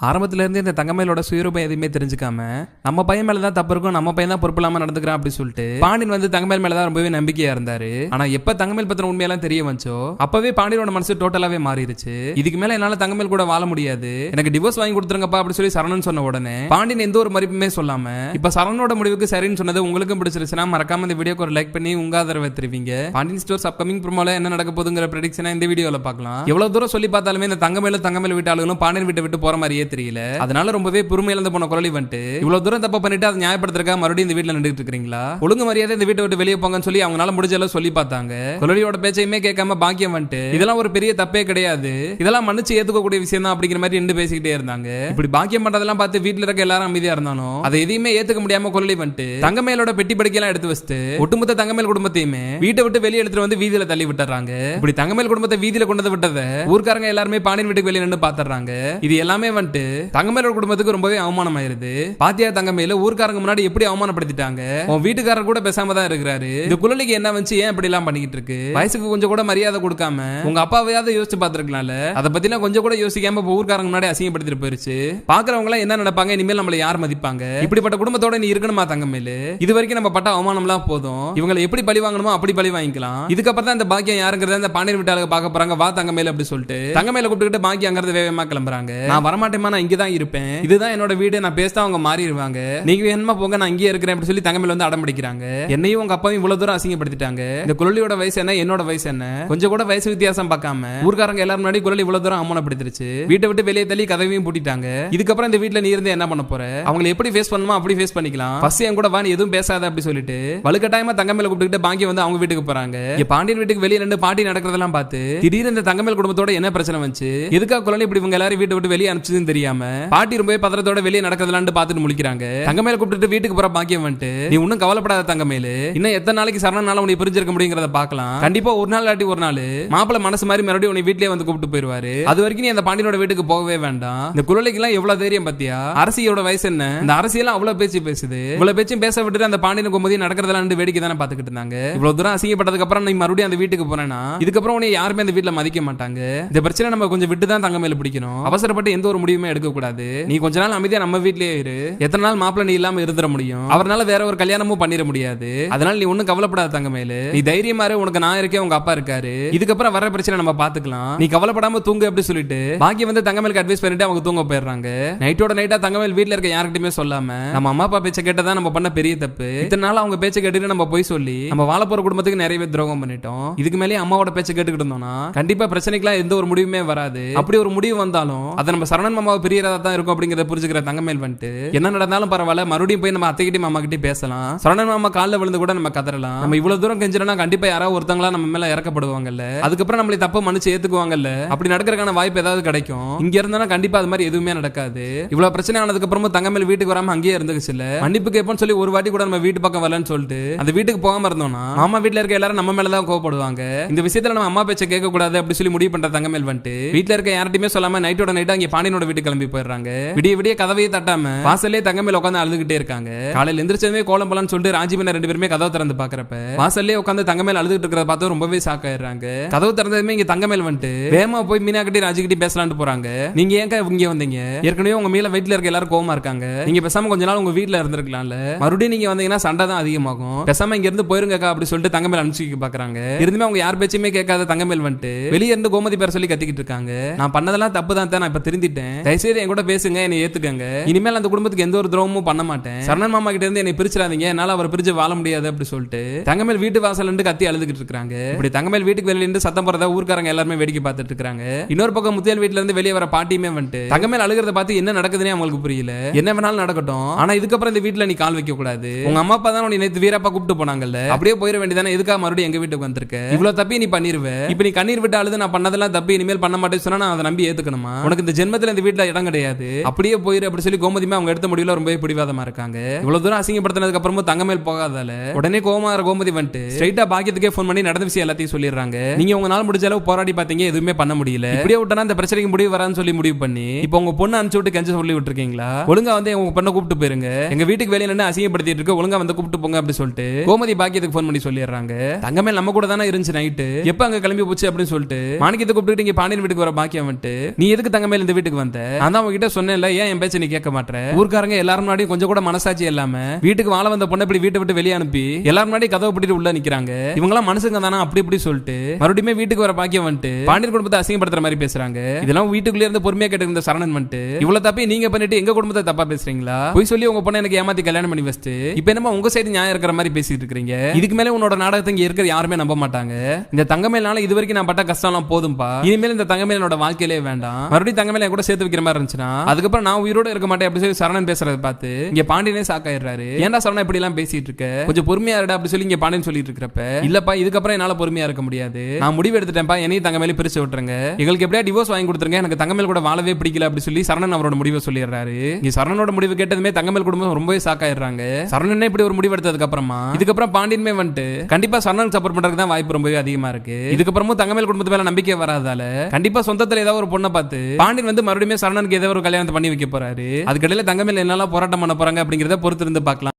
ஆரம்பத்திலேருந்தே இந்த தங்கமேலோட சுயரூபம் எதுவுமே தெரிஞ்சுக்காம நம்ம பையன் மேல தான் தப்பு இருக்கும் நம்ம பையன் தான் பொறுப்பு இல்லாமல் நடந்துக்கிறான் அப்படின்னு சொல்லிட்டு பாண்டியன் வந்து தங்கமேல் மேல தான் ரொம்பவே நம்பிக்கையா இருந்தாரு. ஆனா எப்போ தங்கமேல் பத்தின உண்மையெல்லாம் தெரிய வந்துச்சோ அப்பவே பாண்டியனோட மனசு டோட்டலாகவே மாறிடுச்சு இதுக்கு மேலே என்னால் தங்கமேல் கூட வாழ முடியாது. எனக்கு டிவோர்ஸ் வாங்கி கொடுத்துருங்கப்பா அப்படின்னு சொல்லி சரணன் சொன்ன உடனே பாண்டியன் எந்த ஒரு மறுப்புமே சொல்லாம இப்போ சரணோட முடிவுக்கு சரின்னு சொன்னது உங்களுக்கும் பிடிச்சிருச்சுன்னா மறக்காம இந்த வீடியோக்கு ஒரு லைக் பண்ணி உங்க ஆதரவை தருவீங்க. பாண்டியன் ஸ்டோர்ஸ் அப்கமிங் ப்ரோமோல என்ன நடக்க போதுங்கிற ப்ரெடிக்ஷனை இந்த வீடியோவில் பார்க்கலாம். எவ்வளவு தூரம் சொல்லி பார்த்தாலுமே இந்த தங்கமேல தங்கமேல வீட்டு ஆளுகளும் பாண்டியன் வீட்டை விட்டு போற மாதிரியே தெரியல. அதனால ரொம்பவே பொறுமை இழந்து போன குரலி வந்துட்டு இவ்வளவு தூரம் தப்பா பண்ணிட்டு அதை நியாயப்படுத்துறக்கா மறுபடியும் இந்த வீட்டுல நின்றுட்டு இருக்கீங்களா ஒழுங்கு மரியாதை இந்த வீட்டை விட்டு வெளியே போங்கன்னு சொல்லி அவங்களால முடிஞ்ச அளவு சொல்லி பார்த்தாங்க. குரலியோட பேச்சையுமே கேட்காம பாக்கியம் வந்துட்டு. இதெல்லாம் ஒரு பெரிய தப்பே கிடையாது. இதெல்லாம் மன்னிச்சு ஏத்துக்கக்கூடிய விஷயம் தான் அப்படிங்கிற மாதிரி நின்று பேசிக்கிட்டே இருந்தாங்க. இப்படி பாக்கியம் பண்றதெல்லாம் பார்த்து வீட்டுல இருக்க எல்லாரும் அமைதியா இருந்தாலும் அதை எதையுமே ஏத்துக்க முடியாம குரலி வந்துட்டு தங்கமேலோட பெட்டி படிக்கலாம் எடுத்து வச்சுட்டு ஒட்டுமொத்த தங்கமேல் குடும்பத்தையுமே வீட்டை விட்டு வெளியே எடுத்துட்டு வந்து வீதியில தள்ளி விட்டுறாங்க. இப்படி தங்கமேல் குடும்பத்தை வீதியில கொண்டு வந்து விட்டதை ஊர்க்காரங்க எல்லாருமே பாண்டியன் வீட்டுக்கு வெளியே நின்று பாத்துறாங்க இது எல்லாமே வந்துட்டு தங்கமேலோட குடும்பத்துக்கு ரொம்பவே அவமானம் ஆயிருது பாத்தியா தங்கமேல ஊர்க்காரங்க முன்னாடி எப்படி அவமானப்படுத்திட்டாங்க? உன் வீட்டுக்காரர் கூட பேசாம தான் இருக்கிறாரு. இந்த குழந்தைக்கு என்ன வந்து ஏன் இப்படி எல்லாம் பண்ணிக்கிட்டு இருக்கு? வயசுக்கு கொஞ்சம் கூட மரியாதை கொடுக்காம உங்க அப்பாவையாவது யோசிச்சு பாத்துருக்கலாம்ல அதை பத்திலாம் கொஞ்சம் கூட யோசிக்காம இப்ப ஊர்க்காரங்க முன்னாடி அசிங்கப்படுத்திட்டு போயிருச்சு. பாக்குறவங்க எல்லாம் என்ன நினைப்பாங்க இனிமேல் நம்மள யார் மதிப்பாங்க? இப்படிப்பட்ட குடும்பத்தோட நீ இருக்கணுமா தங்கமேலு? இது வரைக்கும் நம்ம பட்ட அவமானம்லாம் போதும். இவங்களை எப்படி பழி வாங்கணுமோ அப்படி பழி வாங்கிக்கலாம். இதுக்கப்புறம் தான் இந்த பாக்கியம் யாருங்கிறத இந்த பாண்டியன் வீட்டாளுக்கு பார்க்க போறாங்க. வா தங்கமேல அப்படி சொல்லிட்டு. தங்கமேல கூப்பிட்டுக்கிட்டு பாக்கியம் அங்கிறது வேகமா கிளம்புறாங்க. நான் வரமாட்டேமா நான் இங்கதான் இருப்பேன். இதுதான் என்னோட வீடு நான் பேசினா அவங்க மாறிடுவாங்க. நீங்க வேணுமா போங்க நான் இங்கே இருக்கிறேன் அப்படி சொல்லி தங்கமேல வந்து அடம் பிடிக்கிறாங்க. என்னையும் உங்க அப்பாவையும் இவ்வளவு தூரம் அசிங்கப்படுத்திட்டாங்க. இந்த குழலியோட வயசு என்ன என்னோட வயசு என்ன? கொஞ்சம் கூட வயசு வித்தியாசம் பார்க்காம ஊர்க்காரங்க எல்லாரும் முன்னாடி குழலி இவ்வளவு தூரம் அவமானப்படுத்திருச்சு. வீட்டை விட்டு வெளியே தள்ளி கதவையும் பூட்டிட்டாங்க. இதுக்கப்புறம் இந்த வீட்ல நீ இருந்து என்ன பண்ண போற? அவங்களை எப்படி ஃபேஸ் பண்ணுமோ அப்படி ஃபேஸ் பண்ணிக்கலாம். ஃபர்ஸ்ட் என் கூட வா நீ எதுவும் பேசாத அப்படி சொல்லிட்டு வலுக்கட்டாயமா தங்கமேல கூப்பிட்டுக்கிட்டு பாங்கி வந்து அவங்க வீட்டுக்கு போறாங்க. பாண்டியன் வீட்டுக்கு வெளியே ரெண்டு பாட்டி நடக்கிறதெல்லாம் பார்த்து திடீர்னு இந்த தங்கமேல் குடும்பத்தோட என்ன பிரச்சனை வந்துச்சு? எதுக்காக குழந்தை இப்படி இவங்க எல்லாரும் வீட்டை விட்டு வெளியே அனுப்பிச்சதுன்னு தெரியாம பாட்டி ரொம்பவே பதறத்தோட வெளியே நடக்கிறதுலான்னு பாத்துட்டு முழிக்கிறாங்க. தங்கமேல கூப்பிட்டு வீட்டுக்கு போற பாக்கியம் வந்துட்டு நீ ஒன்னும் கவலைப்படாத தங்கமேலு இன்னும் எத்தனை நாளைக்கு சரணனால உன்னை பிரிஞ்சிருக்க முடியுங்கிறத பாக்கலாம். கண்டிப்பா ஒரு நாள் இல்லாட்டி ஒரு நாள். மாப்பிள்ள மனசு மாதிரி மறுபடியும் உன்னை வீட்லயே வந்து கூப்பிட்டு போயிருவாரு. அது வரைக்கும் நீ அந்த பாண்டியனோட வீட்டுக்கு போகவே வேண்டாம். இந்த குழந்தைக்கு எல்லாம் எவ்வளவு தைரியம் பத்தியா? அரசியோட வயசு என்ன? இந்த அரசியெல்லாம் அவ்வளவு பேச்சு பேசுது. இவ்வளவு பேச்சும் பேச விட்டுட்டு அந்த பாண்டியன் கும்பதி நடக்கிறதெல்லாம் வேடிக்கை தானே பாத்துக்கிட்டு இருந்தாங்க. இவ்வளவு தூரம் அசிங்கப்பட்டதுக்கு அப்புறம் நீ மறுபடியும் அந்த வீட்டுக்கு போனேன்னா இதுக்கப்புறம் உன்னை யாருமே அந்த வீட்டுல மதிக்க மாட்டாங்க. இந்த பிரச்சனை நம்ம கொஞ்சம் விட்டு தான் தங்க மேல பிடிக்கணும். அவசரப்பட்டு எந்த ஒரு முடிவுமே எடுக்க கூடாது நீ கொஞ்ச நாள் அமைதியா நம்ம வீட்லயே இரு. எத்தனை நாள் மாப்பிள்ள நீ இல்லாம இருந்துட முடியும்? அவரால் வேற ஒரு கல்யாணமும் பண்ணிட முடியாது. அதனால நீ ஒன்னும் கவலைப்படாத தங்க மேலு நீ தைரியமா உனக்கு நான் இருக்கேன் உங்க அப்பா இருக்காரு. இதுக்கப்புறம் வர பிரச்சனை நம்ம பாத்துக்கலாம். நீ கவலைப்படாம தூங்கு அப்படி சொல்லிட்டு. பாக்கி வந்து தங்கமேலுக்கு அட்வைஸ் பண்ணிட்டு அவங்க தூங்க போயிடுறாங்க. நைட்டோட நைட்டா தங்கமேல் வீட்டுல இருக்க யார்கிட்டயுமே சொல்லாம நம்ம அம்மா அப்பா பேச்ச கேட்டதா நம்ம பண்ண பெரிய தப்பு. இத்தனை நாள் அவங்க பேச்ச கேட்டுட்டு நம்ம போய் சொல்லி நம்ம வாழ போற குடும்பத்துக்கு நிறையவே துரோகம் பண்ணிட்டோம். இதுக்கு மேலே அம்மாவோட பேச்ச கேட்டுக்கிட்டு இருந்தோம்னா கண்டிப்பா பிரச்சனைக்கெல்லாம் எந்த ஒரு முடிவுமே வராது. அப்படி ஒரு முடிவு வந்தாலும் அதை நம்ம சரணன் அப்பாவை பிரியறதா தான் இருக்கும் அப்படிங்கறத புரிஞ்சுக்கிற தங்கமேல் வந்துட்டு என்ன நடந்தாலும் பரவாயில்ல மறுபடியும் போய் நம்ம அத்தைக்கிட்டையும் மாமா கிட்டே பேசலாம். சரணன் மாமா காலில் விழுந்து கூட நம்ம கதறலாம். நம்ம இவ்வளவு தூரம் கெஞ்சிடனா கண்டிப்பா யாராவது ஒருத்தங்களா நம்ம மேல இறக்கப்படுவாங்கல்ல அதுக்கப்புறம் நம்மளை தப்பு மன்னிச்சு ஏத்துக்குவாங்கல்ல. அப்படி நடக்கிறதுக்கான வாய்ப்பு ஏதாவது கிடைக்கும். இங்க இருந்தாலும் கண்டிப்பா அது மாதிரி எதுவுமே நடக்காது. இவ்வளவு பிரச்சனை ஆனதுக்கு அப்புறமும் தங்கமேல் வீட்டுக்கு வராம அங்கேயே இருந்துச்சு இல்ல மன்னிப்பு கேட்போம்னு சொல்லி ஒரு வாட்டி கூட நம்ம வீட்டு பக்கம் வரலன்னு சொல்லிட்டு அந்த வீட்டுக்கு போகாம இருந்தோம்னா மாமா வீட்டுல இருக்க எல்லாரும் நம்ம மேல தான் கோவப்படுவாங்க. இந்த விஷயத்துல நம்ம அம்மா பேச்சை கேட்க கூடாது அப்படி சொல்லி முடிவு பண்ற தங்கமேல் வந்துட்டு வீட்ல இருக்க யார்ட்டையுமே சொல்லாம நைட்டோட நைட்டா அங்க பாண்டியனோட விட்டு கிளம்பி போயிடுறாங்க. விடிய விடிய கதவையே தட்டாம வாசல்லே தங்கமேல் உட்காந்து அழுதுகிட்டே இருக்காங்க. காலையில எந்திரிச்சதுமே கோலம் போலான்னு சொல்லிட்டு ராஜீவன ரெண்டு பேருமே கதவை திறந்து பாக்குறப்ப வாசல்லே உட்காந்து தங்கமேல அழுதுகிட்டு இருக்கிறத பார்த்து ரொம்பவே ஷாக் ஆயிடுறாங்க. கதவு திறந்ததுமே இங்க தங்கமேல் வந்துட்டு வேமா போய் மீனா கட்டி ராஜி கிட்டி போறாங்க. நீங்க ஏங்க இங்க வந்தீங்க? ஏற்கனவே உங்க மேல வீட்டுல இருக்க எல்லாரும் கோவமா இருக்காங்க. நீங்க பேசாம கொஞ்ச நாள் உங்க வீட்டுல இருந்திருக்கலாம்ல. மறுபடியும் நீங்க வந்தீங்கன்னா சண்டை தான் அதிகமாகும். பேசாம இங்க இருந்து போயிருங்கக்கா அப்படி சொல்லிட்டு தங்கமேல் அனுப்பிச்சு பாக்குறாங்க. இருந்துமே அவங்க யார் பேச்சுமே கேட்காத தங்கமேல் வந்துட்டு வெளியே இருந்து கோமதி பேர் சொல்லி கத்திக்கிட்டு இருக்காங்க. நான் பண்ணதெல்லாம் தப்பு தான் நான் இப்ப திருந்திட்டேன். தயவுசெய்து என் கூட பேசுங்க என்னை ஏத்துக்கங்க. இனிமேல் அந்த குடும்பத்துக்கு எந்த ஒரு துரோகமும் பண்ண மாட்டேன். சரணன் மாமா கிட்ட இருந்து என்னை பிரிச்சிடாதீங்க என்னால அவர் பிரிச்சு வாழ முடியாது அப்படி சொல்லிட்டு தங்கமேல் வீட்டு வாசல் இருந்து கத்தி அழுதுகிட்டு இருக்காங்க. இப்படி தங்கமேல் வீட்டுக்கு வெளியில இருந்து சத்தம் போறதா ஊர்க்காரங்க எல்லாருமே வேடிக்கை பார்த்துட்டு இருக்காங்க. இன்னொரு பக்கம் முத்தியல் வீட்டுல இருந்து வெளியே வர பாட்டியுமே வந்துட்டு தங்கமேல் அழுகிறத பார்த்து என்ன நடக்குதுன்னே அவங்களுக்கு புரியல. என்ன வேணாலும் நடக்கட்டும் ஆனா இதுக்கப்புறம் இந்த வீட்ல நீ கால் வைக்க கூடாது. உங்க அம்மா அப்பா தான் உன்னை நேத்து வீரப்பா கூப்பிட்டு போனாங்கல்ல. அப்படியே போயிட வேண்டியதானே எதுக்காக மறுபடியும் எங்க வீட்டுக்கு வந்திருக்க? இவ்வளவு தப்பி நீ பண்ணிருவ. இப்ப நீ கண்ணீர் விட்டு அழுது நான் பண்ணதெல்லாம் தப்பி இனிமேல் பண்ண மாட்டேன்னு சொன்னா நான் அதை நம்பி ஏத்துக்கணுமா? உனக்கு இந்த ஜென்மத்துல இந்த வீட்டு வீட்ல இடம் கிடையாது. அப்படியே போயிரு அப்படி சொல்லி கோமதிமே அவங்க எடுத்த முடிவுல ரொம்பவே பிடிவாதமா இருக்காங்க. இவ்வளவு தூரம் அசிங்கப்படுத்தினதுக்கு அப்புறமும் தங்கமேல் போகாதால உடனே கோமார கோமதி வந்துட்டு ஸ்ட்ரைட்டா பாக்கியத்துக்கே ஃபோன் பண்ணி நடந்த விஷயம் எல்லாத்தையும் சொல்லிடுறாங்க. நீங்க உங்க நாள் முடிஞ்ச அளவு போராடி பாத்தீங்க எதுவுமே பண்ண முடியல. இப்படியே விட்டனா இந்த பிரச்சனைக்கு முடிவு வரான்னு சொல்லி முடிவு பண்ணி இப்போ உங்க பொண்ணு அனுப்பிச்சு விட்டு கெஞ்ச சொல்லி விட்டுருக்கீங்களா? ஒழுங்கா வந்து உங்க பொண்ணை கூப்பிட்டு போயிருங்க. எங்க வீட்டுக்கு வெளியில நின்று அசிங்கப்படுத்திட்டு இருக்கு ஒழுங்கா வந்து கூப்பிட்டு போங்க அப்படி சொல்லிட்டு கோமதி பாக்கியத்துக்கு ஃபோன் பண்ணி சொல்லிடுறாங்க. தங்கமேல் நம்ம கூட தானே இருந்துச்சு நைட்டு எப்ப அங்க கிளம்பி போச்சு அப்படின்னு சொல்லிட்டு மாணிக்கத்தை கூப்பிட்டு இங்க பாண்டியன் வீட்டுக்கு வர பாக்கியம் வந்துட்டு நீ எதுக்கு தங்கமேல் இந்த வீட்டுக்கு வந்த? நான் தான் உங்ககிட்ட சொன்னேன்ல ஏன் என் பேச்ச நீ கேட்க மாட்டேற ஊர்க்காரங்க எல்லாரும் முன்னாடியும் கொஞ்சம் கூட மனசாட்சி இல்லாம வீட்டுக்கு வாழ வந்த பொண்ணை இப்படி வீட்டை விட்டு வெளியே அனுப்பி எல்லாரும் முன்னாடி கதவை பிடிட்டு உள்ள நிக்கிறாங்க. இவங்க எல்லாம் மனுஷங்க தானா? அப்படி இப்படி சொல்லிட்டு மறுபடியும் வீட்டுக்கு வர பாக்கியம் வந்துட்டு பாண்டியர் குடும்பத்தை அசிங்கப்படுத்துற மாதிரி பேசுறாங்க. இதெல்லாம் வீட்டுக்குள்ளே இருந்து பொறுமையா கேட்டு இருந்த சரணன் வந்துட்டு இவ்வளவு தப்பி நீங்க பண்ணிட்டு எங்க குடும்பத்தை தப்பா பேசுறீங்களா? போய் சொல்லி உங்க பொண்ணை எனக்கு ஏமாத்தி கல்யாணம் பண்ணி வச்சுட்டு இப்ப என்னமா உங்க சைடு நியாயம் இருக்கிற மாதிரி பேசிட்டு இருக்கீங்க இதுக்கு மேல உன்னோட நாடகத்தை இங்க இருக்கிற யாருமே நம்ப மாட்டாங்க. இந்த தங்கமேலால இது வரைக்கும் நான் பட்ட கஷ்டம் எல்லாம் போதும்பா. இனிமேல் இந்த தங்கமேல் என்னோட வாழ்க்கையிலே வேண்டாம். மறுபடியும் தங்கமேல என் கூட சேர்த்து வைக்கிற மாதிரி இருந்துச்சுன்னா அதுக்கப்புறம் நான் உயிரோட இருக்க மாட்டேன் அப்படி சொல்லி சரணன் பேசுறதை பார்த்து இங்க பாண்டியனே சாக்காயிடுறாரு ஏன்டா சரணன் இப்படி எல்லாம் பேசிட்டு இருக்க? கொஞ்சம் பொறுமையா இருடா அப்படி சொல்லி இங்க பாண்டியன் சொல்லிட்டு இருக்கிறப்ப இல்லப்பா இதுக்கப்புறம் என்னால பொறுமையா இருக்க முடியாது. நான் முடிவு எடுத்துட்டேன்ப்பா என்னையும் தங்க தங்கமேலே பிரிச்சு விட்டுருங்க. எங்களுக்கு எப்படியா டிவோர்ஸ் வாங்கி கொடுத்துருங்க எனக்கு தங்கமேல் கூட வாழவே பிடிக்கல அப்படி சொல்லி சரணன் அவரோட முடிவை சொல்லிடுறாரு. இங்க சரணனோட முடிவு கேட்டதுமே தங்கமேல் குடும்பம் ரொம்பவே சாக்காயிடுறாங்க சரணனே இப்படி ஒரு முடிவு எடுத்ததுக்கு அப்புறமா இதுக்கப்புறம் பாண்டியன்மே வந்துட்டு கண்டிப்பா சரணன் சப்போர்ட் பண்றதுக்கு தான் வாய்ப்பு ரொம்பவே அதிகமா இருக்கு. இதுக்கப்புறமும் தங்கமேல் குடும்பத்து மேல நம்பிக்கை வராதால கண்டிப்பா சொந்தத்துல ஏதாவது ஒரு பொண்ணை பார்த்து பாண்டியன் வந்து மறுபடியும் சரணனுக்கு ஏதோ ஒரு கல்யாணத்தை பண்ணி வைக்க போறாரு. அதுக்கடையில தங்கமேல என்னெல்லாம் போராட்டம் பண்ண போறாங்க அப்படிங்கிறத பொறுத்து இருந்து பார்க்கலாம்.